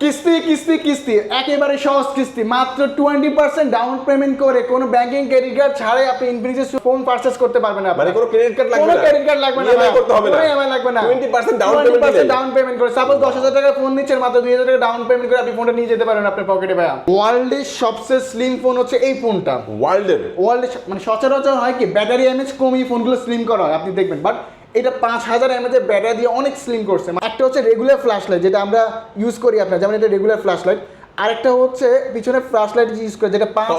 কিস্তি কিস্তি কিস্তি একেবারে সহজ কিস্তি মাত্র টোয়েন্টি পার্সেন্ট ডাউন পেমেন্ট করে কোনো ব্যাংকিং ক্রেডিট কার্ড ছাড়াই আপনি ইনফিনিক্সের ফোন পারচেজ করতে পারবেন না মানে কোনো ক্রেডিট কার্ড লাগবে কোনো না। ক্রেডিট কার্ড লাগবে না করতে হবে না। EMI লাগবে না। 20% ডাউন পেমেন্ট দিলে ডাউন পেমেন্ট করে। সাপোজ দশ হাজার টাকা ফোন নিচ্ছেন মাত্র দুই হাজার টাকা ডাউন পেমেন্ট করে আপনি ফোনটা নিয়ে যেতে পারেন আপনার পকেটে ভাইয়া। ওয়ার্ল্ডের সবচেয়ে স্লিম ফোন হচ্ছে এই ফোনটা ওয়ার্ল্ডের ওয়ার্ল্ডে মানে সচরাচর হয় কি ব্যাটারি এমএচ কমিয়ে ফোনগুলো স্লিম করা হয় আপনি দেখবেন। বাট এটা পাঁচ হাজার এমএচ এর ব্যাটারি দিয়ে অনেক স্লিম করছে। একটা হচ্ছে রেগুলার ফ্ল্যাশ লাইট যেটা আমরা ইউজ করি আপনার যেমন এটা রেগুলার ফ্ল্যাশ লাইট আরেকটা হচ্ছে পিছনে ফ্ল্যাশ লাইট ইউজ করে যেটা পাঁচ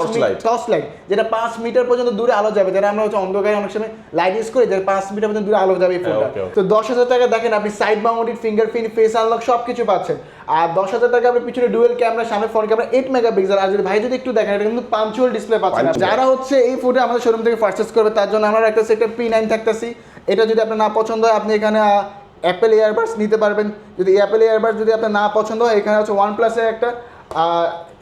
টর্চ লাইট যেটা পাঁচ মিটার পর্যন্ত দূরে আলো যাবে। যেটা আমরা হচ্ছে অন্ধকারে অনেক সময় লাইট ইউজ করি যেটা পাঁচ মিটার পর্যন্ত দূরে আলো যাবে এই ফোনটা okay. তো দশ হাজার টাকা দেখেন আপনি side mounted fingerprint face unlock সব কিছু পাচ্ছেন। আর দশ হাজার টাকা আপনি পিছনে ডুয়েল ক্যামেরা সামনে ফ্রন্ট ক্যামেরা এইট মেগাপিক্সেল আর যদি ভাই যদি একটু দেখেন এটা কিন্তু পাঞ্চুয়াল ডিসপ্লে পাচ্ছেন। যারা হচ্ছে এই ফোনে আমাদের শোরুম থেকে পারচেস করবে তার জন্য আমরা একটা সেক্টর পি নাইন থাকতেছি। এটা যদি আপনার না পছন্দ হয়, আপনি এখানে অ্যাপেল এয়ারবাডস নিতে পারবেন। যদি অ্যাপেল এয়ারবাডস যদি আপনার না পছন্দ হয়, এখানে হচ্ছে ওয়ান প্লাসের একটা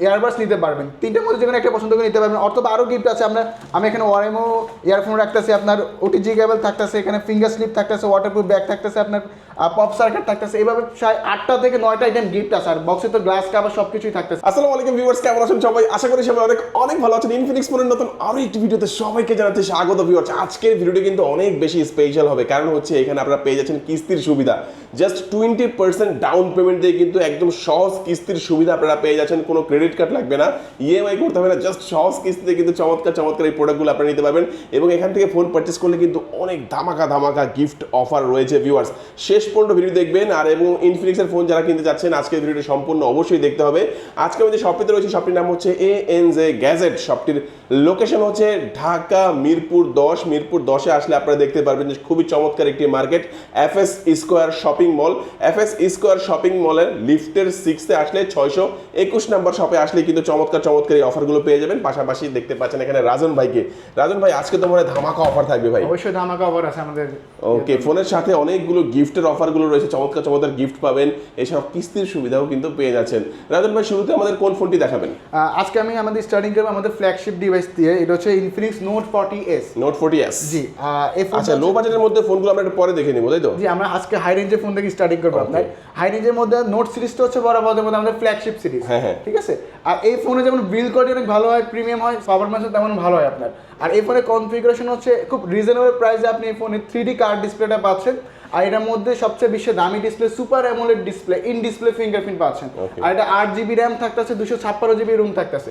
ইয়ারবাডস নিতে পারবেন। তিনটের মধ্যে যেকোনো একটা পছন্দ করে নিতে পারবেন। অথবা আরও গিফট আছে, আমরা আমি এখানে ওয়ারেমো ইয়ারফোন রাখতেছি, আপনার ওটিজি কেবল থাকতেছে, এখানে ফিঙ্গার স্লিপ থাকতেছে ওয়াটারপ্রুফ ব্যাগ থাকতেছে, আপনার পপ সার্কার থাকতেছে। এইভাবে প্রায় আটটা থেকে নয়টা আইটেম গিফট আছে, আর বক্সে তো গ্লাস কাভার সব কিছুই থাকতেছে। আসসালামু আলাইকুম ভিউয়ার্স কেমন আছেন সবাই? আশা করি সবাই অনেক অনেক ভালো আছেন। ইনফিনিক্স ফোনের নতুন আরও একটি ভিডিওতে সবাইকে জানাতে স্বাগত ভিউয়ার্স আজকের ভিডিওটি কিন্তু অনেক বেশি স্পেশাল হবে। কারণ হচ্ছে এখানে আপনারা পেয়ে যাচ্ছেন কিস্তির সুবিধা। Just twenty percent down payment দিয়ে কিন্তু একদম সহজ কিস্তির সুবিধা আপনারা পেয়ে যাচ্ছেন। কোনো ক্রেডিট কার্ড লাগবে না ইএমআই করতে হবে না জাস্ট সহজ কিস্তিতে কিন্তু চমৎকার চমৎকার এই প্রোডাক্টগুলো আপনারা নিতে পারবেন। এবং এখান থেকে ফোন পারচেস করলে কিন্তু অনেক ধামাকা ধামাকা গিফট অফার রয়েছে ভিউয়ার্স শেষ পর্যন্ত ভিডিও দেখবেন, আর এবং ইনফিনিক্সের ফোন যারা কিনতে যাচ্ছেন আজকের ভিডিওটি সম্পূর্ণ অবশ্যই দেখতে হবে। আজকে আমি যে শপটিতে রয়েছে শপটির নাম হচ্ছে এ এন জে গ্যাজেট শপটির লোকেশন হচ্ছে ঢাকা মিরপুর দশ। মিরপুর দশে আসলে আপনারা দেখতে পারবেন যে খুবই চমৎকার একটি market F S square shopping mall F S square shopping মলের লিফটের সিক্সতে আসলে ছয়শো একুশ নাম্বার শপে আসলে কিন্তু চমৎকার চমৎকার এই অফারগুলো পেয়ে যাবেন। পাশাপাশি দেখতে পাচ্ছেন এখানে রাজন ভাইকে। রাজন ভাই আজকে তো মনে ধামাকা অফার থাকবে ভাই। অবশ্যই ধামাকা অফার আছে আমাদের। ওকে ফোনের সাথে অনেকগুলো গিফটের অফারগুলো রয়েছে। চমৎকার চমৎকার গিফট পাবেন। এসব কিস্তির সুবিধাও কিন্তু পেয়ে যাচ্ছেন। রাজন ভাই শুরুতে আমাদের কোন ফোনটি দেখাবেন? আজকে আমি আমাদের স্টার্টিং করব আমাদের ফ্ল্যাগশিপ ডিভাইস দিয়ে এটা হচ্ছে Infinix note forty S note forty S G আচ্ছা লো বাজেটের মধ্যে ফোনগুলো আমরা পরে দেখে নিবো তাই তো? জি আমরা আজকে হাই রেঞ্জের ফোন থেকে স্টার্টিং করব আপনার। হাই রেঞ্জের মধ্যে নোট সিরিজটা হচ্ছে বরাবরের মধ্যে আমাদের ফ্ল্যাগশিপ সিরিজ হ্যাঁ, হ্যাঁ। ঠিক আছে? আর এই ফোনে যেমন বিল কোয়ালিটি অনেক ভালো হয় প্রিমিয়াম হয় পারফরমেন্স তেমন ভালো হয় আপনার। আর এই ফোনের কনফিগারেশন হচ্ছে খুব রিজনেবল প্রাইসে আপনি এই ফোনে থ্রি ডি কার্ড ডিসপ্লেটা পাচ্ছেন। আর এটার মধ্যে সবচেয়ে বিশ্বের দামি display super AMOLED display in display fingerprint পাচ্ছেন। আর এটা আট জিবি র্যাম থাকতেছে দুশো ছাপ্পান্ন জিবি রুম থাকতেছে।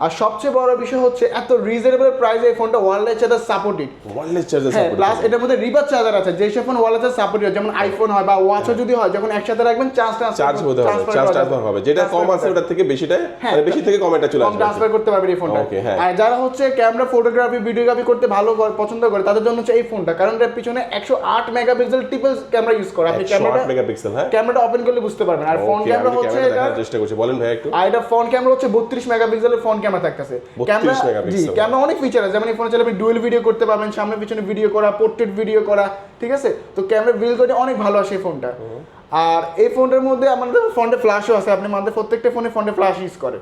আর সবচেয়ে বড় বিষয় হচ্ছে এত রিজনেবল প্রাইসে এই ফোনটা wireless charger supported wireless charger হ্যাঁ প্লাস এটার মধ্যে রিভার চার্জার আছে যেসব ফোন ওয়ালেটের সাপোর্ট হয় যেমন আইফোন হয় বা ওয়াচও যদি হয় যখন একসাথে রাখবেন চার্জ চার্জ হতে হবে চার্জ ট্রান্সফার হবে। যেটা কম আছে ওটার থেকে বেশিটা হ্যাঁ, মানে বেশি থেকে কম এটা চলে আসবে ট্রান্সফার করতে পারবেন এই ফোনটা Okay, হ্যাঁ। আর যারা হচ্ছে ক্যামেরা ফটোগ্রাফি ভিডিওগ্রাফি করতে ভালো করে- পছন্দ করে তাদের জন্য হচ্ছে এই ফোনটা কারণ এর পিছনে একশো আট মেগাপিক্সেল ট্রিপল ক্যামেরা ইউজ করে। আপনি ক্যামেরাটা মেগাপিক্সেল হ্যাঁ। ক্যামেরাটা ওপেন করলে বুঝতে পারবেন। আর ফোন ক্যামেরা হচ্ছে এটা চেষ্টা করছি। বলেন ভাই একটু। আর এটা ফ্রন্ট ক্যামেরা হচ্ছে বত্রিশ মেগাপিক্সেলের ফ্রন্ট ক্যামেরা থাকতেছে। 32 ক্যামেরা জি megapixel। ক্যামেরা অনেক ফিচার আছে। যেমন এই ফোনে চাইলে আপনি ডুয়েল ভিডিও করতে পারবেন সামনে পিছনে ভিডিও করা পোর্ট্রেট ভিডিও করা ঠিক আছে? তো ক্যামেরা বিল করে অনেক ভালো আসে এই ফোনটা আর এই ফোনটার মধ্যে আমাদের ফ্রন্টে ফ্ল্যাশও আছে। আপনি আমাদের প্রত্যেকটা ফোনে ফ্রন্টে ফ্ল্যাশ ইউজ করে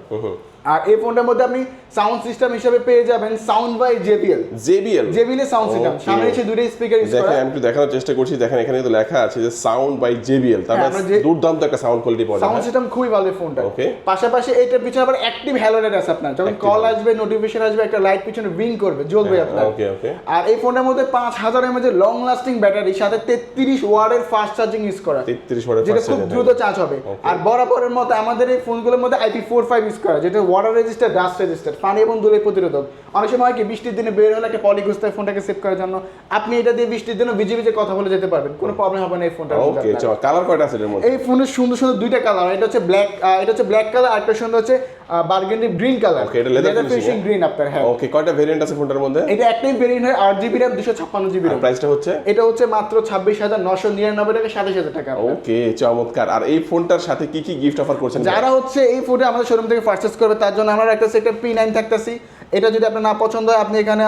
আর এই ফোনটার মধ্যে আপনি সাউন্ড সিস্টেম হিসেবে পেয়ে যাবেন sound by JBL JBL JBL এর সাউন্ড সিস্টেম. সামনে এসে দুটো স্পিকার ইউজ করা। আমি একটু দেখানোর চেষ্টা করছি। দেখেন এখানে তো লেখা আছে যে সাউন্ড বাই জেবিএল তার হ্যাঁ, মানে দুর্দান্ত একটা সাউন্ড কোয়ালিটি পাওয়া সাউন্ড সিস্টেম খুবই ভালো ফোনটা। Okay. পাশাপাশি এটার পিছনে আবার অ্যাক্টিভ হ্যালোরেট আছে আপনার। যখন কল আসবে নোটিফিকেশন আসবে একটা লাইট পিছনে উইং করবে জ্বলবে আপনার। ওকে ওকে আর এই ফোনের মধ্যে পাঁচ হাজার এমএজ এর লং লাস্টিং ব্যাটারি সাথে তেত্রিশ ওয়ার্ডের ফাস্ট চার্জিং ইউজ করা। 33 ওয়াটের যেটা খুব দ্রুত চার্জ হবে। আর বরাবরের মতো আমাদের এই ফোনগুলোর মধ্যে আইপি ফোর ফাইভ ইউজ করা যেটা ওয়াটার রেজিস্টার ডাস্ট রেজিস্টার পানি এবং ধুলোর প্রতিরোধক। অনেক সময় কি বৃষ্টির দিনে বের হলে একটা পলি ঘুষতে ফোনটাকে সেভ করার জন্য আপনি এটা দিয়ে বৃষ্টির দিনে ভিজে ভিজে কথা বলে যেতে পারবেন। কোনো প্রবলেম হবে না এই ফোনটা ওকে চল কালার কয়টা আছে এর মধ্যে? এই ফোনের সুন্দর সুন্দর দুইটা কালার এটা হচ্ছে ব্ল্যাক এটা হচ্ছে ব্ল্যাক কালার আর একটা সুন্দর হচ্ছে বার্গেন্ডি গ্রিন কালার Okay, এটা finishing, ফিনিশিং? গ্রিন আপনার হ্যাঁ। ওকে কয়টা ভেরিয়েন্ট আছে ফোনটার মধ্যে? এটা একটাই ভেরিয়েন্ট হয় আট জিবি র্যাম দুশো ছাপ্পান্ন জিবি র্যাম প্রাইসটা হচ্ছে? এটা হচ্ছে মাত্র ছাব্বিশ হাজার নশো নিরানব্বই টাকা সাতাশ হাজার টাকা ওকে চমৎকার। আর এই ফোনটার সাথে কি কি গিফট অফার করছেন যারা হচ্ছে এই ফোনে আমাদের শোরুম থেকে পারচেস করবে তার জন্য আমরা একটা পি নাইন থাকতেছি। এটা যদি আপনার না পছন্দ হয় আপনি এখানে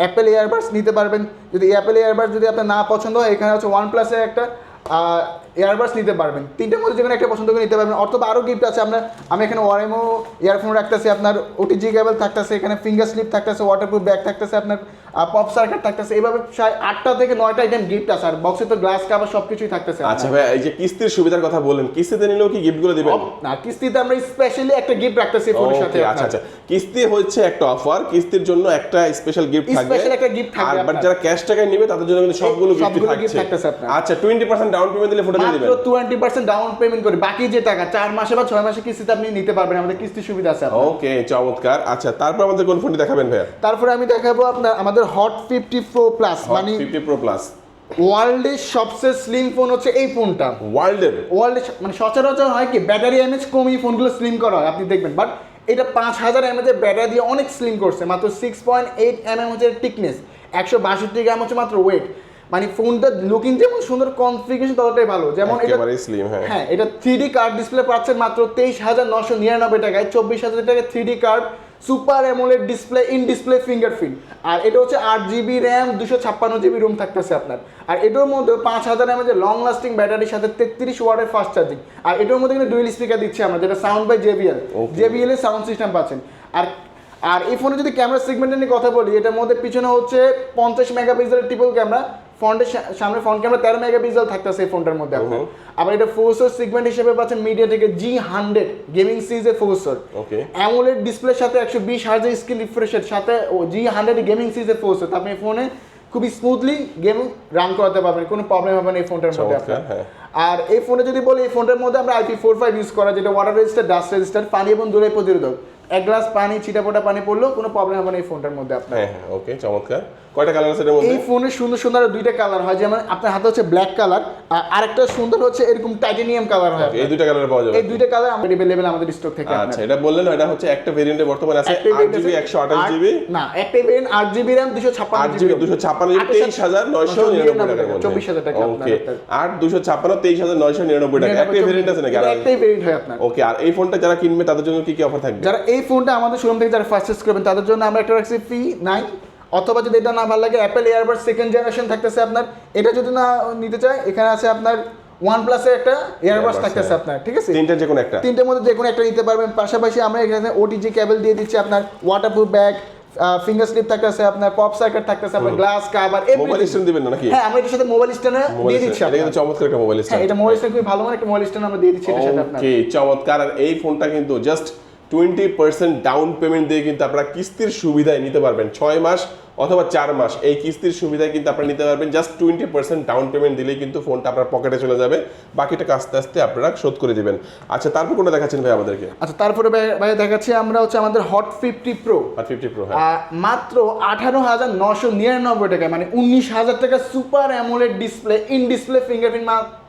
অ্যাপেল ইয়ারবাডস নিতে পারবেন। যদি অ্যাপেল ইয়ারবাডস যদি আপনার না পছন্দ হয় এখানে হচ্ছে ওয়ান প্লাসের একটা ইয়ারবাডস নিতে পারবেন। তিনটার মধ্যে যে কোনো একটা পছন্দ করে নিতে পারবেন। অথবা আরও গিফট আছে আমরা আমি এখানে ওয়ারেমো ইয়ারফোন রাখতেছি আপনার ওটিজি কেবল থাকতেছে এখানে ফিঙ্গার স্লিপ থাকতেছে ওয়াটারপ্রুফ ব্যাগ থাকতেছে আপনার পপ সার্কার থাকতেছে। এইভাবে প্রায় আটটা থেকে নয়টা আইটেম গিফট আছে আর বক্সে তো গ্লাস কাভার সব কিছুই থাকতেছে। আচ্ছা ভাই এই যে কিস্তির সুবিধার কথা বললেন কিস্তিতে নিলেও কি গিফটগুলো দিবেন? না কিস্তিতে আমরা স্পেশালি একটা গিফট রাখতেছি ফোনের সাথে আচ্ছা আচ্ছা। কিস্তি হচ্ছে একটা অফার কিস্তির জন্য একটা স্পেশাল গিফট থাকবে। Special একটা গিফট থাকবে আর যারা ক্যাশ টাকায় নেবে তাদের জন্য কিন্তু সবগুলো গিফট থাকছে। আচ্ছা 20% ডাউন পেমেন্ট দিলে ফটো দিবেন। মাত্র টোয়েন্টি পার্সেন্ট ডাউন পেমেন্ট করে। বাকি যে টাকা মাসে বা মাসে কিস্তিতে আপনি নিতে পারবেন আমাদের কিস্তি সুবিধা আছে ওকে চমৎকার। আচ্ছা তারপর আমাদের কোন ফোনটি দেখাবেন ভাইয়া? তারপরে আমি দেখাবো আপনার আমাদের হট ফিফটি প্রো প্লাস মানে 50 প্রো প্লাস ওয়ার্ল্ডের সবচেয়ে স্লিম ফোন হচ্ছে এই ফোনটা। ওয়ার্ল্ডের? ওয়ার্ল্ডে মানে সচরাচর হয় কি ব্যাটারি এমএচ কমিয়ে ফোনগুলো স্লিম করা হয় আপনি দেখবেন। বাট এটা পাঁচ হাজার এমএচের ব্যাটারি দিয়ে অনেক স্লিম করছে মাত্র six point eight M M হচ্ছে টিকনেস একশো বাষট্টি গ্রাম হচ্ছে মাত্র ওয়েট মানে ফোনটা লুকিং যেমন সুন্দর কনফিগারেশন ততটাই ভালো। যেমন এটা একেবারে স্লিম হ্যাঁ। হ্যাঁ এটা থ্রিডি কার্ড ডিসপ্লে পাচ্ছেন মাত্র তেইশ হাজার নশো নিরানব্বই টাকায় চব্বিশ হাজার টাকায় three D curved super AMOLED display in display fingerprint আর এটা হচ্ছে আট জিবি র্যাম দুশো ছাপ্পান্ন জিবি রুম থাকতেছে আপনার। আর এটার মধ্যে পাঁচ হাজার এমএজের লং লাস্টিং ব্যাটারির সাথে তেত্রিশ ওয়াটের ফাস্ট চার্জিং আর এটার মধ্যে কিন্তু ডুয়েল স্পিকার দিচ্ছে আমরা যেটা সাউন্ড বাই জেবিএল. জেবিএল এর সাউন্ড সিস্টেম পাচ্ছেন। আর আর এই ফোনে যদি ক্যামেরা সেগমেন্টের নিয়ে কথা বলি এটার মধ্যে পিছনে হচ্ছে পঞ্চাশ মেগাপিক্সেলের ট্রিপল ক্যামেরা ফ্রন্টের সামনে ফ্রন্ট ক্যামেরা তেরো মেগাপিক্সেল থাকতেছে এই ফোনটার মধ্যে আপনার আবার এটা ফোরসোর সেগমেন্ট হিসেবে পাচ্ছেন মিডিয়া থেকে জি হান্ড্রেড গেমিং সিরিজের ফোরসোর ওকে। অ্যামোলেড ডিসপ্লের সাথে একশো বিশ হাজার স্ক্রিন রিফ্রেশের সাথে ও জি হান্ড্রেড গেমিং সিরিজের ফোরসোর আপনি ফোনে খুবই স্মুথলি গেম রান করাতে পারবেন কোনো প্রবলেম হবে না এই ফোনটার মধ্যে আপনার। হ্যাঁ। আর এই ফোনে যদি বলি এই ফোনটার মধ্যে আমরা আইপি ফোর ফাইভ ইউজ করা যেটা ওয়াটার রেজিস্টার ডাস্ট রেজিস্টার পানি এবং দূরে প্রতিরোধক। এক গ্লাস পানি ছিটাপোটা পানি পড়লেও কোনো প্রবলেম হবে না এই ফোনটার মধ্যে আপনার। হ্যাঁ হ্যাঁ ওকে চমৎকার। কয়টা কালার আছে এর মধ্যে? এই ফোনের সুন্দর সুন্দর দুইটা কালার হয় যেমন আপনার হাতে হচ্ছে ব্ল্যাক কালার আর আরেকটা সুন্দর হচ্ছে এরকম টাইটেনিয়াম কালার হয় এই দুইটা কালার পাওয়া যাবে। এই দুইটা কালার আমাদের অ্যাভেলেবেল আমাদের স্টক থেকে। আচ্ছা এটা বললেন এটা হচ্ছে একটা ভেরিয়েন্টে বর্তমানে আছে একটা আট variant জিবি আছে একশো আঠাশ আট- জিবি না একটা ভেরিয়েন্ট আট জিবি র্যাম দুশো ছাপ্পান্ন আট জিবি দুশো ছাপ্পান্ন জিবি তেইশ হাজার নয়শো নিরানব্বই টাকার চব্বিশ হাজার টাকা ওকে হাজার নয়শো নিরানব্বই টাকা। একটা ভেরিয়েন্ট আছে নাকি? আর একটাই ভেরিয়েন্ট হয় আপনার। ওকে আর এই ফোনটা যারা কিনবে তাদের জন্য কি কি অফার থাকবে? যারা এই ফোনটা আমাদের শোরুম থেকে যারা পারচেস করবেন তাদের জন্য আমরা একটা রাখছি ফি নাইন অথবা যদি এটা না ভালো লাগে অ্যাপেল এয়ারবাড সেকেন্ড জেনারেশন থাকতেছে আপনার। এটা যদি না নিতে চায় এখানে আছে আপনার ওয়ান প্লাসের একটা এয়ারবাস থাকতেছে হ্যাঁ। আপনার ঠিক আছে? তিনটা যে কোনো একটা। তিনটের মধ্যে যে কোনো একটা নিতে পারবেন। পাশাপাশি আমরা এখানে ওটিজি কেবল দিয়ে দিচ্ছি আপনার ওয়াটারপ্রুফ ব্যাগ ফিঙ্গার স্লিপ থাকতেছে আপনার পপ সার্কিট থাকতেছে আপনার গ্লাস কাভার মোবাইল স্ট্যান্ড দিবেন না নাকি? হ্যাঁ আমরা এটার সাথে মোবাইল স্ট্যান্ড দিয়ে দিচ্ছি এটা কিন্তু চমৎকার একটা মোবাইল হ্যাঁ স্ট্যান্ড এটা মোবাইল স্ট্যান্ড খুবই ভালো মানে একটা মোবাইল স্ট্যান্ড আমরা দিয়ে দিচ্ছি এটার সাথে আপনার। ওকে চমৎকার। আর এই ফোনটা কিন্তু just twenty percent down payment দিয়ে কিন্তু আপনারা কিস্তির সুবিধায় নিতে পারবেন। ছয় মাস অথবা চার মাস এই কিস্তির সুবিধায় কিন্তু আপনারা নিতে পারবেন। Just twenty percent down payment দিলেই কিন্তু ফোনটা আপনার পকেটে চলে যাবে। বাকিটাকে আস্তে আস্তে আপনারা শোধ করে দেবেন। আচ্ছা তারপর কোনটা দেখাচ্ছেন ভাই আমাদেরকে? আচ্ছা তারপরে ভাই- দেখাচ্ছি আমরা হচ্ছে আমাদের হট ফিফটি প্রো আর ফিফটি প্রো মাত্র আঠারো হাজার নশো নিরানব্বই টাকা মানে উনিশ হাজার টাকা super AMOLED display in display fingerprint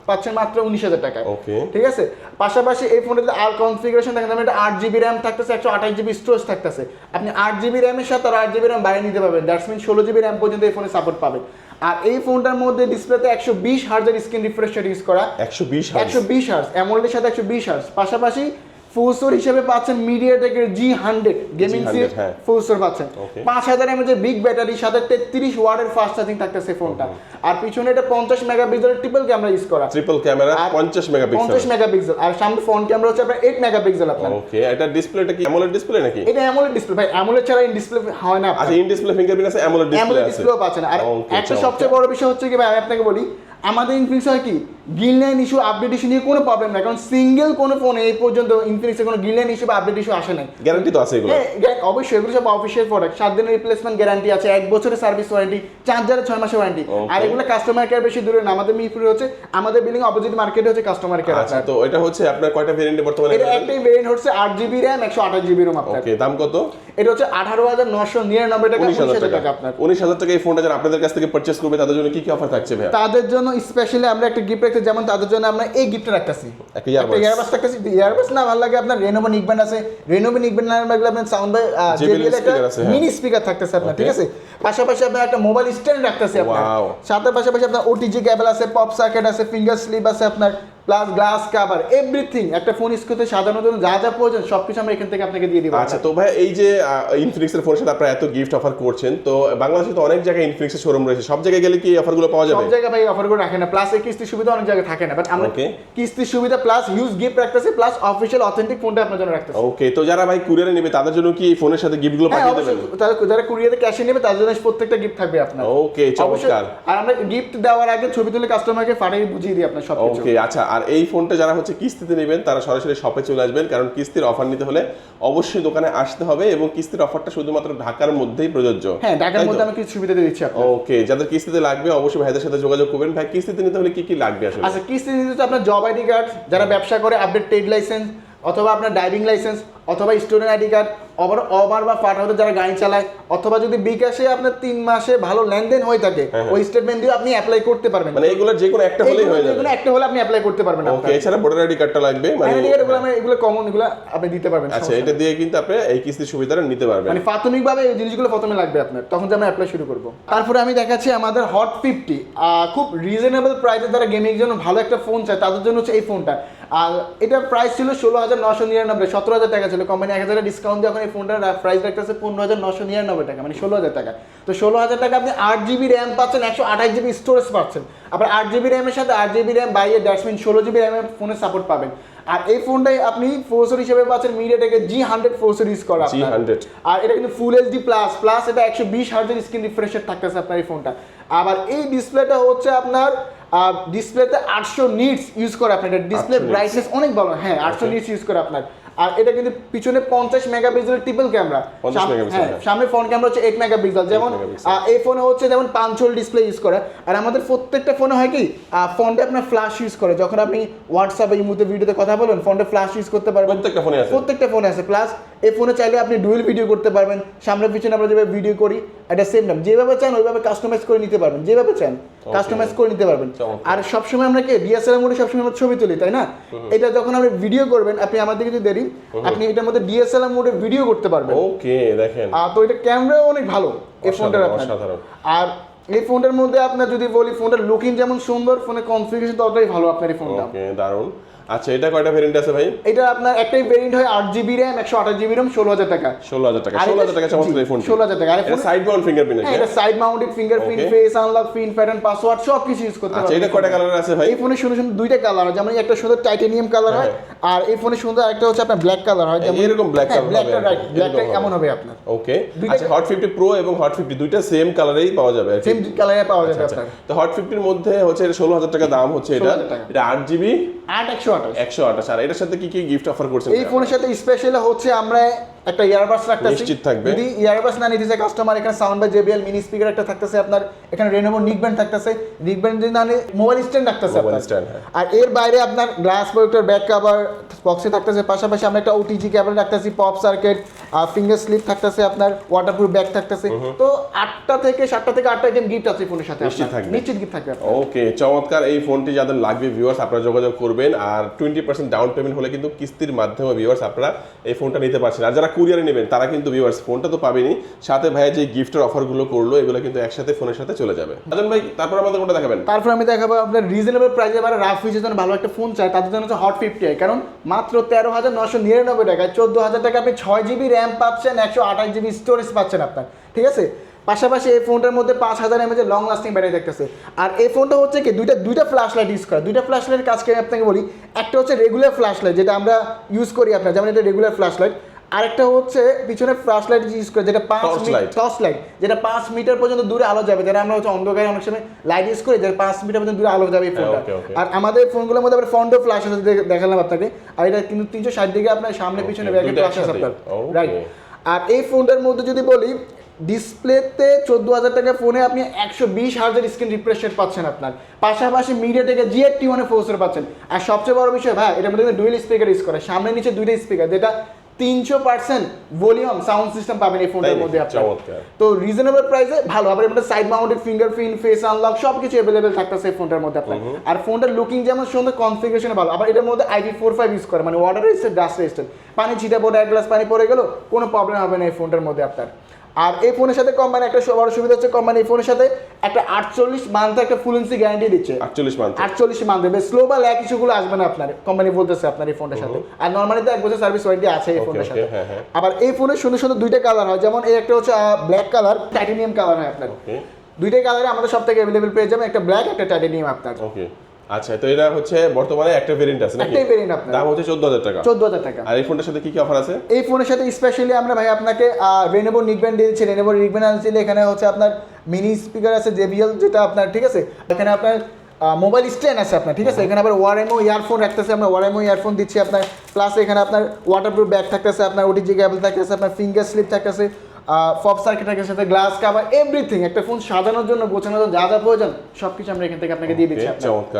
পাচ্ছেন মাত্র উনিশ হাজার টাকা ওকে। ঠিক আছে? পাশাপাশি এই ফোনের আর কনফিগারেশন থাকে এটা আট জিবি র্যাম থাকতেছে একশো আঠাশ জিবি স্টোরেজ থাকতেছে। আপনি আট জিবি র্যামের সাথে আর আট জিবি র্যাম বাইরে নিতে পারবেন। দ্যাটস মিন ষোলো জিবি র্যাম পর্যন্ত এই ফোনে সাপোর্ট পাবেন। আর এই ফোনটার মধ্যে ডিসপ্লেতে একশো বিশ হার্জের স্ক্রিন রিফ্রেশ ইউজ করা। একশো বিশ একশো বিশ হার্জ অ্যামোল্ডের সাথে একশো বিশ হার্জ পাশাপাশি ফুলসোর হিসেবে পাচ্ছেন মিডিয়াটেকের G hundred gaming G100 series. ফুলসোর পাচ্ছেন। পাঁচ হাজার এমএজের বিগ ব্যাটারির সাথে তেত্রিশ ওয়ার্ডের ফাস্ট চার্জিং থাকতেছে ফোনটা আর পিছনে এটা পঞ্চাশ মেগাপিক্সেলের ট্রিপল ক্যামেরা ইউজ করা। ট্রিপল ক্যামেরা পঞ্চাশ মেগাপিক্সেল পঞ্চাশ মেগাপিক্সেল আর সামনে ফ্রন্ট ক্যামেরা হচ্ছে আপনার এইট মেগাপিক্সেল আপনার। ওকে এটা ডিসপ্লেটা কি অ্যামোলেড ডিসপ্লে নাকি? এটা অ্যামোলেড ডিসপ্লে ভাই অ্যামোলেড ছাড়া ইন ডিসপ্লে হয় না। আচ্ছা ইন ডিসপ্লে ফিঙ্গারপ্রিন্ট আছে অ্যামোলেড ডিসপ্লে অ্যামোলেড আছে। ডিসপ্লেও পাচ্ছেন। আর একটা সবচেয়ে বড় বিষয় হচ্ছে কি ভাই আমি আপনাকে বলি আমাদের ইনফিনিক্স হয় কি ইস্যু আপডেট ইস্যু নিয়ে কোনো প্রবলেম নাই কারণ সিঙ্গেল কোনো ফোনে এই পর্যন্ত ইনফিনিক্সের কোনো গিললাইন ইস্যু বা আপডেট ইস্যু আসে নাই। গ্যারান্টি তো আছে এগুলো। হ্যাঁ, অবশ্যই এগুলো সব অফিসিয়াল প্রোডাক্ট সাত দিনের রিপ্লেসমেন্ট গ্যারান্টি আছে এক বছরের সার্ভিস ওয়ারেন্টি চার্জারের ছয় মাসের ওয়ারেন্টি আর এগুলো কাস্টমার কেয়ার বেশি দূরে না আমাদের মিরপুরে হচ্ছে আমাদের বিল্ডিং অপোজিট মার্কেটে হচ্ছে কাস্টমার কেয়ার আচ্ছা তো এটা হচ্ছে আপনার কয়টা ভেরিয়েন্টে বর্তমানে এটা একটাই ভেরিয়েন্ট হচ্ছে আপনার। ওকে দাম কত? এটা হচ্ছে আঠারো হাজার নশো নিরানব্বই টাকা উনিশ উনিশ হাজার হাজার টাকা। টাকা আপনার। উনিশ হাজার টাকা এই ফোনটা যারা আপনাদের কাছ থেকে পারচেস করবে তাদের জন্য কি কি অফার থাকছে ভাইয়া? তাদের জন্য স্পেশালি আমরা একটা গিফট রাখছি যেমন তাদের জন্য আমরা এই গিফটটা রাখতেছি। একটা ইয়ারবাস ইয়ারবাস না ভালো লাগে আপনার রেনোভো নিকব্যান্ড আছে। রেনোভো নিকব্যান্ড লাগলে আপনার সাউন্ড বাই জেবিএল একটা। মিনি স্পিকার থাকতেছে আপনার ঠিক আছে? পাশাপাশি আপনার একটা মোবাইল স্ট্যান্ড রাখতেছে আপনার। সাথে পাশাপাশি আপনার ওটিজি কেবল আছে পপ সার্কিট আছে ফিঙ্গার স্লিপ আছে আপনার। প্লাস গ্লাস কাভার এভরিথিং একটা ফোন স্ক্রিনতে সাজানোর জন্য যা যা প্রয়োজন সবকিছু আমরা এখান থেকে আপনাকে দিয়ে দিব। আচ্ছা তো ভাই এই যে ইনফিনিক্স এর ফোনের সাথে আপনারা এত গিফট অফার করছেন তো বাংলাদেশে তো অনেক জায়গায় ইনফিনিক্স এর শোরুম রয়েছে। সব জায়গায় গেলে কি অফারগুলো পাওয়া যাবে? সব জায়গায় ভাই অফার করে রাখে না। প্লাস এই কিস্তির সুবিধা অনেক জায়গায় থাকে না বাট আমরা. কিস্তির সুবিধা প্লাস হিউজ গিফট রাখতেছি প্লাস অফিসিয়াল অথেন্টিক ফোনটা আপনার জন্য রাখতেছি। ওকে তো যারা ভাই কুরিয়ারে নেবে তাদের জন্য কি ফোনের সাথে গিফটগুলো হ্যাঁ পাঠিয়ে দেবেন? যারা কুরিয়ারে ক্যাশে নেবে তাদের জন্য প্রত্যেকটা গিফট থাকবে আপনার। ওকে। চমৎকার। আর আমরা গিফট দেওয়ার আগে ছবি তুলে কাস্টমারকে ফাটিয়ে বুঝিয়ে দিই আপনার সব কিছু ওকে আচ্ছা আর এই ফোনটা যারা হচ্ছে কিস্তিতে নেবেন তারা সরাসরি শপে চলে আসবেন। কারণ কিস্তির অফার নিতে হলে অবশ্যই দোকানে আসতে হবে এবং কিস্তির অফারটা শুধুমাত্র ঢাকার মধ্যেই প্রযোজ্য। হ্যাঁ ঢাকার মধ্যে আমি কিছু সুবিধা দিচ্ছি ওকে যাদের কিস্তিতে লাগবে অবশ্যই ভাইদের সাথে যোগাযোগ করবেন। ভাই কিস্তিতে নিতে হলে কি কি লাগবে আসলে? আচ্ছা কিস্তিতে নিতে তো আপনার জব আইডি কার্ড যারা ব্যবসা করে আপডেট ট্রেড লাইসেন্স অথবা আপনার ড্রাইভিং লাইসেন্স অথবা student ID card over over বা ফাটাতে যারা গাড়ি চালায় অথবা যদি বিকাশে আপনার তিন মাসে ভালো লেনদেন হয়ে থাকে ওই স্টেটমেন্ট দিয়ে আপনি অ্যাপ্লাই করতে পারবেন। মানে এগুলো যে কোনো একটা হলেই হয়ে যাবে। একটা হলে আপনি অ্যাপ্লাই করতে পারবেন ওকে এছাড়া ভোটার আইডি কার্ডটা লাগবে মানে আইডি কার্ড এগুলো আমি এগুলো কমন এগুলো আপনি দিতে পারবেন আচ্ছা এটা দিয়ে কিন্তু আপনি এই কিস্তির সুবিধাটা নিতে পারবেন। মানে প্রাথমিকভাবে এই জিনিসগুলো প্রথমে লাগবে আপনার তখন যে আমরা অ্যাপ্লাই শুরু করব। তারপরে আমি দেখাচ্ছি আমাদের হট ফিফটি খুব রিজনেবল প্রাইসে যারা গেমিং জন্য ভালো একটা ফোন চায় তাদের জন্য হচ্ছে এই ফোনটা আর এটার প্রাইস ছিল ষোলো হাজার নশো নিরানব্বই সতেরো হাজার টাকা ছিল। কোম্পানি এক হাজার ডিসকাউন্ট দিয়ে এখন এই ফোনটার প্রাইস রাখতেছে পনেরো হাজার নশো নিরানব্বই টাকা মানে ষোলো হাজার টাকা। তো ষোলো হাজার টাকা আপনি আট জিবি র্যাম পাচ্ছেন একশো আঠাশ জিবি স্টোরেজ পাচ্ছেন। আবার আট জিবি র্যামের সাথে আট জিবি র্যাম বাইরে ড্যাশমিন ষোলো জিবি র্যামের ফোনের সাপোর্ট পাবেন। আর এই ফোনটাই আপনি প্রসেসর হিসেবে পাচ্ছেন মিডিয়াটেকের জি হান্ড্রেড প্রসেসর ইউজ করা আপনার। আর এটা কিন্তু ফুল এইচডি প্লাস প্লাস এটা একশো বিশ হার্জের স্ক্রিন রিফ্রেশের থাকতেছে আপনার এই ফোনটা আবার এই ডিসপ্লেটা হচ্ছে আপনার ডিসপ্লেতে আটশো নিটস ইউজ করে আপনার। এটা ডিসপ্লে 800 nits। ব্রাইটনেস অনেক ভালো হ্যাঁ আটশো নিটস ইউজ করে আপনার। আর এটা কিন্তু পিছনে পঞ্চাশ মেগাপিক্সেলের ট্রিপল ক্যামেরা 50 megapixel। সামনে ফ্রন্ট ক্যামেরা হচ্ছে এইট মেগাপিক্সেল যেমন এই ফোনে হচ্ছে যেমন পাঁচশোল ডিসপ্লে ইউজ করে। আর আমাদের প্রত্যেকটা ফোনে হয় কি ফোনটা আপনার ফ্ল্যাশ ইউজ করে। যখন আপনি হোয়াটসঅ্যাপে ইমুতে ভিডিওতে কথা বলেন ফোনটা ফ্ল্যাশ ইউজ করতে পারবেন। প্রত্যেকটা ফোনে আছে। প্রত্যেকটা ফোনে আছে। প্লাস এই ফোনে চাইলে আপনি ডুয়েল ভিডিও করতে পারবেন। সামনে পিছনে আমরা যেভাবে ভিডিও করি এটা সেম নাম যেভাবে চান ওইভাবে কাস্টমাইজ করে নিতে পারবেন। যেভাবে চান কাস্টমাইজ করে নিতে পারবেন। আর সবসময় আমরা কি ডিএসএলআর মোডে সবসময় আমরা ছবি তুলি তাই না? এটা যখন আপনি ভিডিও করবেন আপনি আমাদের যদি দেরি। আপনি এটার মধ্যে ডিএসএলআর মোডে ভিডিও করতে পারবেন। ওকে দেখেন। আর তো এটা ক্যামেরাও অনেক ভালো এই ফোনটার অসাধারণ। আর এই ফোনটার মধ্যে আপনার যদি বলি ফোনটার লুকিং যেমন সুন্দর ফোনের কনফিগারেশন ততটাই ভালো আপনার এই ফোনটা ওকে দারুণ আচ্ছা এটা কয়টা ভেরিয়েন্ট আছে ভাই? এটা আপনার একটাই ভেরিয়েন্ট হয় আট জিবি র্যাম একশো আঠাশ জিবি র্যাম ষোলো হাজার টাকা। ষোলো হাজার টাকা আর ষোলো এটা- হাজার টাকা চমৎকার ফোন 16,000 টাকা। আর এটা সাইড মাউন্ট ফিঙ্গারপ্রিন্ট হ্যাঁ এটা side mounted fingerprint. Face unlock PIN pattern password সব কিছু ইউজ করতে আচ্ছা এটা কয়টা কালার আছে ভাই? এই ফোনে সুন্দর সুন্দর দুইটা কালার হয় যেমন একটা সুন্দর টাইটেনিয়াম কালার হয় আর এই ফোনে সুন্দর একটা হচ্ছে আপনার ব্ল্যাক কালার হয় যেমন এরকম black color হবে ব্ল্যাকটা এমন হবে। আপনার। ওকে আচ্ছা হট ফিফটি প্রো এবং হট ফিফটি দুইটা সেম কালারেই পাওয়া যাবে সেম কালারে পাওয়া যাবে আচ্ছা, আপনার। তো হট ফিফটির মধ্যে হচ্ছে ষোলো হাজার টাকা দাম হচ্ছে এটা। 16,000। এটা আট জিবি আট। একশো আঠাশ। একশো আঠাশ। আর এটার সাথে কি কি গিফট অফার করছেন এই ফোনের সাথে স্পেশাল হচ্ছে আমরা একটা ইয়ারবাস রাখতেছি। নিশ্চিত থাকবে। যদি ইয়ারবাস না নিতে চায় কাস্টমার এখানে সাউন্ড জেবিএল মিনি স্পিকার একটা থাকতেছে আপনার এখানে রেনোভো নিক ব্যান্ড থাকতেছে। নিক ব্যান্ড যদি না নিয়ে মোবাইল স্ট্যান্ড রাখতেছে হ্যাঁ। আর এর বাইরে আপনার গ্লাস ব্যাক কভার বক্সে থাকতেছে। পাশাপাশি আমরা একটা ওটিজি কেবল রাখতেছি পপ সার্কিট ফিঙ্গার স্লিপ থাকতেছে আপনার ওয়াটারপ্রুফ ব্যাগ থাকতেছে। তো আটটা থেকে সাতটা থেকে আটটা আইটেম গিফট আছে ফোনের সাথে নিশ্চিত থাকবে। নিশ্চিত গিফট থাকবে ওকে চমৎকার। এই ফোনটি যাদের লাগবে ভিউয়ার্স আপনারা যোগাযোগ করবেন। আর টোয়েন্টি পার্সেন্ট ডাউন পেমেন্ট হলে কিন্তু কিস্তির মাধ্যমে ভিউয়ার্স আপনারা এই ফোনটা নিতে পারছেন। আর যারা কুরিয়ারে নেবেন, তারা কিন্তু ভিউয়ার্স ফোনটা তো পাবেনই। সাথে ভাইয়া যে গিফটের অফারগুলো করল, এগুলো কিন্তু একসাথে ফোনের সাথে চলে যাবে। আজন ভাই, তারপর আমাদের কোনটা দেখাবেন? তারপর আমি দেখাবো আপনার রিজনেবল প্রাইসে এবার রাফ ইউজের জন্য ভালো একটা ফোন চাই, তাদের জন্য হচ্ছে হট ফিফটি কারণ মাত্র তেরো হাজার নশো নিরানব্বই টাকায় চোদ্দ হাজার টাকা আপনি ছয় জিবি র্যাম পাচ্ছেন, একশো আঠাশ জিবি স্টোরেজ পাচ্ছেন আপনার, ঠিক আছে? পাশাপাশি এই ফোনটার মধ্যে পাঁচ হাজার এমএজের লং লাস্টিং ব্যাটারি থাকতেছে আর এই ফোনটা হচ্ছে কি, দুইটা দুইটা ফ্ল্যাশ লাইট ইউজ করা। দুইটা ফ্ল্যাশ লাইটের কাজকে আমি আপনাকে বলি? একটা হচ্ছে রেগুলার ফ্ল্যাশ লাইট যেটা আমরা ইউজ করি আপনার, যেমন এটা রেগুলার ফ্ল্যাশ লাইট আরেকটা হচ্ছে পিছনে ফ্ল্যাশ লাইট ইউজ করে যেটা পাঁচ। টর্চ লাইট যেটা পাঁচ মিটার পর্যন্ত দূরে আলো যাবে যেটা আমরা হচ্ছে অন্ধকারে অনেক সময় লাইট ইউজ করি যেটা পাঁচ মিটার পর্যন্ত দূরে আলো যাবে এই ফোনটা. আর আমাদের ফোনগুলোর মধ্যে আবার ফ্রন্ট ফ্ল্যাশ আছে দেখালাম আপনাকে। আর এটা কিন্তু তিনশো ষাট দিকে আপনার সামনে পিছনে দুইটা ফ্ল্যাশ আছে আপনার। রাইট আর এই ফোনটার মধ্যে যদি বলি ডিসপ্লেতে চোদ্দ হাজার টাকা ফোনে আপনি একশো বিশ হাজার স্ক্রিন রিফ্রেশ রেট পাচ্ছেন আপনার। পাশাপাশি মিডিয়া থেকে জিএফ টি ওয়ানে প্রসেসর পাচ্ছেন। আর সবচেয়ে বড় বিষয় ভাই এটার মধ্যে ডুয়েল স্পিকার ইউজ করে। সামনে নিচে দুইটা স্পিকার যেটা তিনশো পার্সেন্ট ভলিউম সাউন্ড সিস্টেম পাবেন এই ফোনটার মধ্যে আপনার। তো রিজনেবল প্রাইসে ভালো আবার মধ্যে side mounted fingerprint face unlock সব কিছু অ্যাভেলেবেল থাকতেছে এই ফোনটার মধ্যে আপনার আর ফোনটার লুকিং যেমন সুন্দর কনফিগারেশন ভালো। আবার এটার মধ্যে আইপি ফোর ফাইভ ইউজ করে। মানে ওয়াটার রেজিস্টার ডাস্ট রেজিস্টার পানি ছিটা পড়ে এক গ্লাস পানি পড়ে গেল কোনো প্রবলেম হবে না এই ফোনটার মধ্যে আপনার। আর এই ফোনের সাথে কোম্পানি একটা বড় সুবিধা হচ্ছে কোম্পানি এই ফোনের সাথে একটা আটচল্লিশ মান্থ একটা ফুলেন্সি গ্যারান্টি দিচ্ছে। আটচল্লিশ মান্থ আটচল্লিশ মান্থ দেবে স্লো বা ল্যাক ইস্যুগুলো আসবে না আপনার। কোম্পানি বলতেছে আপনার এই ফোনটার সাথে। আর নর্মালি তো এক বছর সার্ভিস ওয়ারেন্টি আছে এই ফোনের সাথে। হ্যাঁ, হ্যাঁ। আবার এই ফোনের সুন্দর সুন্দর দুইটা কালার হয়। যেমন এই একটা হচ্ছে ব্ল্যাক কালার টাইটেনিয়াম কালার হয় আপনার। দুইটাই কালারে আমাদের সব থেকে অ্যাভেলেবল পেয়ে যাবেন। একটা ব্ল্যাক একটা টাইটেনিয়াম আপনার। ওকে আচ্ছা তো এটা হচ্ছে বর্তমানে একটা ভেরিয়েন্ট আছে নাকি? একটাই ভেরিয়েন্ট আপনার। দাম হচ্ছে চোদ্দ হাজার টাকা। চোদ্দ হাজার টাকা। আর এই ফোনটার সাথে কি কি অফার আছে? এই ফোনের সাথে স্পেশালি আমরা ভাই আপনাকে রেনেবো নিকব্যান্ড দিয়ে দিচ্ছি রেনেবো নিকব্যান্ড আনছিল এখানে হচ্ছে আপনার মিনি স্পিকার আছে জেবিএল যেটা আপনার ঠিক আছে? এখানে আপনার মোবাইল স্ট্যান্ড আছে আপনার ঠিক আছে? এখানে আবার ওয়ারএমও ইয়ারফোন রাখতেছে আমরা ওয়ারএমও ইয়ারফোন দিচ্ছি আপনার। প্লাস এখানে আপনার ওয়াটারপ্রুফ ব্যাগ থাকতেছে আপনার ওটিজি কেবল থাকতেছে আপনার ফিঙ্গার স্লিপ থাকতেছে। ফপ সার্কিট থাকতেছে সাথে গ্লাস কাভার এভরিথিং একটা ফোন সাজানোর জন্য গোছানোর জন্য যা যা প্রয়োজন সব কিছু আমরা এখান থেকে আপনাকে দিয়ে দিচ্ছি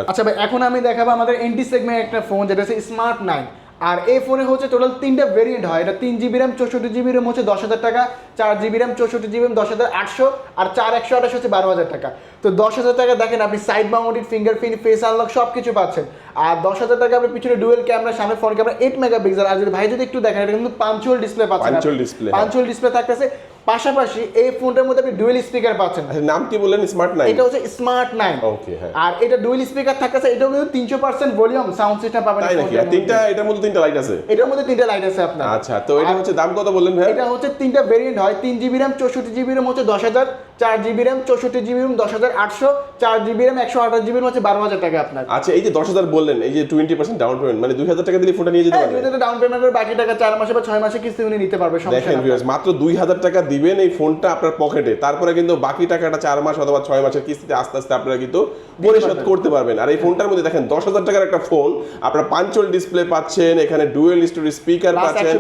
আচ্ছা ভাই এখন আমি দেখাবো আমাদের এনটি সেগমেন্ট একটা ফোন যেটা হচ্ছে স্মার্ট নাইন আর এই ফোনে হচ্ছে টোটাল তিনটা ভেরিয়েন্ট হয়। এটা তিন জিবি র্যাম চৌষট্টি জিবি র্যাম হচ্ছে দশ হাজার টাকা চার জিবি র্যাম চৌষট্টি জিবি র্যাম দশ হাজার আটশো আর চার একশো আঠাশ হচ্ছে বারো হাজার টাকা। তো দশ হাজার টাকা দেখেন আপনি side mounted fingerprint face unlock সব কিছু পাচ্ছেন। আর দশ হাজার টাকা আপনি পিছনে ডুয়েল ক্যামেরা সামনে ফ্রন্ট ক্যামেরা এইট মেগাপিক্সেল আর যদি ভাই যদি একটু দেখেন এটা কিন্তু পাঞ্চুয়াল ডিসপ্লে পাচ্ছেন। পাঞ্চুয়াল হ্যাঁ। পাঞ্চুয়াল ডিসপ্লে থাকতেছে। পাশাপাশি এই ফোনটার মধ্যে আপনি ডুয়েল স্পিকার পাচ্ছেন। আচ্ছা নাম কি বললেন? স্মার্ট নাইন এটা হচ্ছে স্মার্ট নাইন ওকে হ্যাঁ। আর এটা ডুয়েল স্পিকার থাকতেছে এটাও কিন্তু তিনশো পার্সেন্ট ভলিউম সাউন্ড সিস্টেম পাবেন তিনটা এটার মধ্যে তিনটা লাইট আছে? এটার মধ্যে তিনটা লাইট আছে আপনার। আচ্ছা তো এটা হচ্ছে দাম কত বললেন ভাই? এটা হচ্ছে তিনটা ভেরিয়েন্ট হয় তিন জিবি র্যাম চৌষট্টি জিবি র্যাম হচ্ছে দশ হাজার। চার জিবি র্যাম চৌষট্টি জিবি র্যাম দশ হাজার আটশো চার জিবি র্যাম একশো আঠাশ জিবি হচ্ছে বারো হাজার টাকা আপনার। আচ্ছা এই যে দশ হাজার বললেন এই যে টোয়েন্টি পার্সেন্ট ডাউন পেমেন্ট মানে দুই হাজার টাকা দিলে ফোনটা নিয়ে যেতে হ্যাঁ পারবেন যদি ডাউন পেমেন্ট করে বাকি টাকা চার মাসে বা ছয় মাসে কিস্তি উনি নিতে পারবে দেখেন ভিউয়ার্স মাত্র দুই হাজার টাকা দিবেন এই ফোনটা আপনার পকেটে। তারপরে কিন্তু বাকি টাকাটা চার মাস অথবা ছয় মাসের কিস্তিতে আস্তে আস্তে আপনারা কিন্তু পরিশোধ করতে পারবেন। আর এই ফোনটার মধ্যে দেখেন দশ হাজার টাকার একটা ফোন আপনার পাঞ্চল ডিসপ্লে পাচ্ছেন এখানে ডুয়েল স্টোরি স্পিকার পাচ্ছেন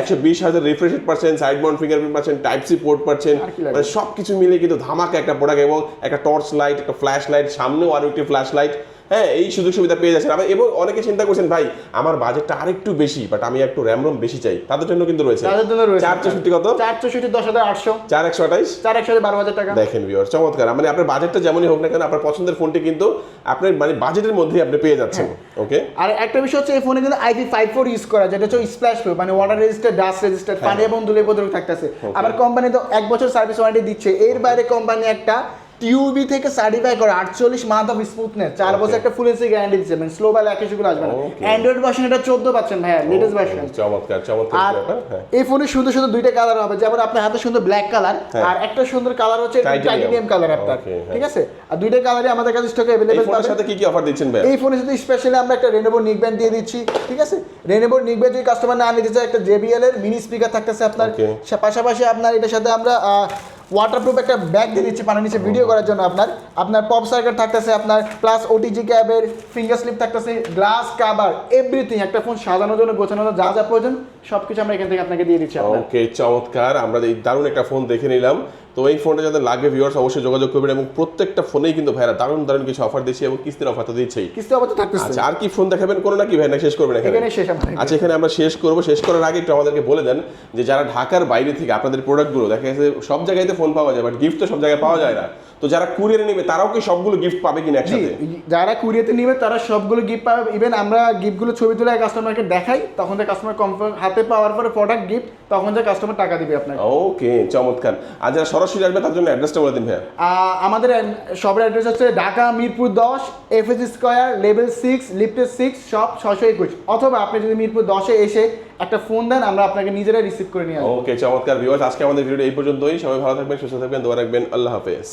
একশো বিশ হাজার রিফ্রেশ পাচ্ছেন সাইড মাউন্ট ফিঙ্গারপ্রিন্ট পাচ্ছেন টাইপ সি পোর্ট পাচ্ছেন? মানে সব কিছু মিলে কিন্তু ধামাকা একটা প্রোডাক্ট এবং একটা টর্চ লাইট একটা ফ্ল্যাশ লাইট সামনেও আরও একটি ফ্ল্যাশ লাইট হ্যাঁ এই সুযোগ সুবিধা পেয়ে যাচ্ছেন। আবার এবং অনেকে চিন্তা করছেন ভাই আমার বাজেটটা আরেকটু বেশি বাট আমি একটু র্যাম রোম বেশি চাই। তাদের জন্য কিন্তু রয়েছে। তাদের জন্য রয়েছে। চার চৌষট্টি কত? চার চৌষট্টি দশ হাজার আটশো। চার একশো আঠাইশ? চার একশো বারো হাজার টাকা। দেখেন ভিউয়ার চমৎকার। মানে আপনার বাজেটটা যেমনই হোক না কেন আপনার পছন্দের ফোনটি কিন্তু আপনার মানে বাজেটের মধ্যেই আপনি পেয়ে যাচ্ছেন। হ্যাঁ। ওকে আর একটা বিষয় হচ্ছে এই ফোনে কিন্তু আইপি ফাইভ ফোর ইউজ করা যেটা হচ্ছে স্প্ল্যাশ প্রুফ মানে ওয়াটার রেজিস্টার ডাস্ট রেজিস্টার হ্যাঁ। পানি এবং ধুলে প্রতিরোধ থাকতেছে। আবার কোম্পানি তো এক বছর সার্ভিস ওয়ারেন্টি দিচ্ছে। এর বাইরে কোম্পানি একটা টিউবি থেকে সার্টিফাই করে আটচল্লিশ মান্থ অফ স্মুথনেস চার বছর একটা ফুল এসি গ্যারান্টি দিচ্ছে মানে স্লো বা ল্যাক ইস্যুগুলো আসবে না। অ্যান্ড্রয়েড ভার্সন এটা চোদ্দ পাচ্ছেন ভাইয়া লেটেস্ট ভার্সন চমৎকার চমৎকার আর হ্যাঁ। এই ফোনে সুন্দর সুন্দর দুইটা কালার হবে যেমন আপনার হাতে সুন্দর ব্ল্যাক কালার। আর একটা সুন্দর কালার হচ্ছে. টাইটেনিয়াম কালার আপনার হ্যাঁ। ঠিক আছে? আর দুইটা কালারই আমাদের কাছে স্টকে অ্যাভেলেবেল ফোনের সাথে কি কি অফার দিচ্ছেন ভাই এই ফোনের সাথে স্পেশালি আমরা একটা রেনোভো নিকব্যান্ড দিয়ে দিচ্ছি ঠিক আছে? রেনোভো নিকব্যান্ড যদি কাস্টমার না নিতে চায় একটা জেবিএল এর মিনি স্পিকার থাকতেছে আপনার। পাশাপাশি আপনার এটার সাথে আমরা ওয়াটারপ্রুফ একটা ব্যাগ দিয়ে দিচ্ছি পানির নিচে ভিডিও করার জন্য আপনার। আপনার পপ সার্কিট থাকতেছে আপনার প্লাস ওটিজি ক্যাবের ফিঙ্গার স্লিপ থাকতেছে গ্লাস কাভার এভরিথিং একটা ফোন সাজানোর জন্য গোছানোর জন্য যা যা প্রয়োজন সব কিছু আমরা এখান থেকে আপনাকে দিয়ে দিচ্ছি ওকে চমৎকার। আমরা এই দারুণ একটা ফোন দেখে নিলাম। তো এই ফোনটা যাদের লাগবে ভিউয়ার্স অবশ্যই যোগাযোগ করবেন এবং প্রত্যেকটা ফোনেই কিন্তু ভাইরা দারুণ দারুণ কিছু অফার দিচ্ছে এবং কিস্তির অফার তো দিচ্ছেই। কিস্তি অবস্থা থাকতেছে। আচ্ছা আর কি ফোন দেখাবেন কোনো নাকি ভাই? না শেষ করবেন এখানে? এখানে শেষ আমাদের আচ্ছা এখানে আমরা শেষ করব। শেষ করার আগে একটু আমাদেরকে বলে দেন যে যারা ঢাকার বাইরে থেকে আপনাদের প্রোডাক্টগুলো দেখা গেছে সব জায়গায় ফোন পাওয়া যায় বাট গিফট তো সব জায়গায় পাওয়া যায় না। তো যারা কুরিয়ারে নেবে তারাও কি সবগুলো গিফট পাবে কিনা একসাথে? যারা কুরিয়াতে নিবে তারা সবগুলো গিফট পাবে। ইভেন আমরা গিফটগুলো ছবি তুলে কাস্টমারকে দেখাই তখন যে কাস্টমার কনফার্ম হাতে পাওয়ার পরে প্রোডাক্ট গিফট তখন যে কাস্টমার টাকা দিবে আপনাকে। ওকে চমৎকার। আর যারা সরাসরি আসবে তার জন্য অ্যাড্রেসটা বলে দিন ভাইয়া। আমাদের সবের অ্যাড্রেস হচ্ছে ঢাকা মিরপুর দশ F FS square level six লিফটের সিক্স শপ ছশো একুশ। অথবা আপনি যদি মিরপুর দশে এসে একটা ফোন দেন আমরা আপনাকে নিজেরাই রিসিভ করে নিয়ে আসব। ওকে চমৎকার। ভিউয়ার্স আজকে আমাদের ভিডিও এই পর্যন্তই। সবাই ভালো থাকবেন সুস্থ থাকবেন দোয়া রাখবেন। আল্লাহ হাফেজ।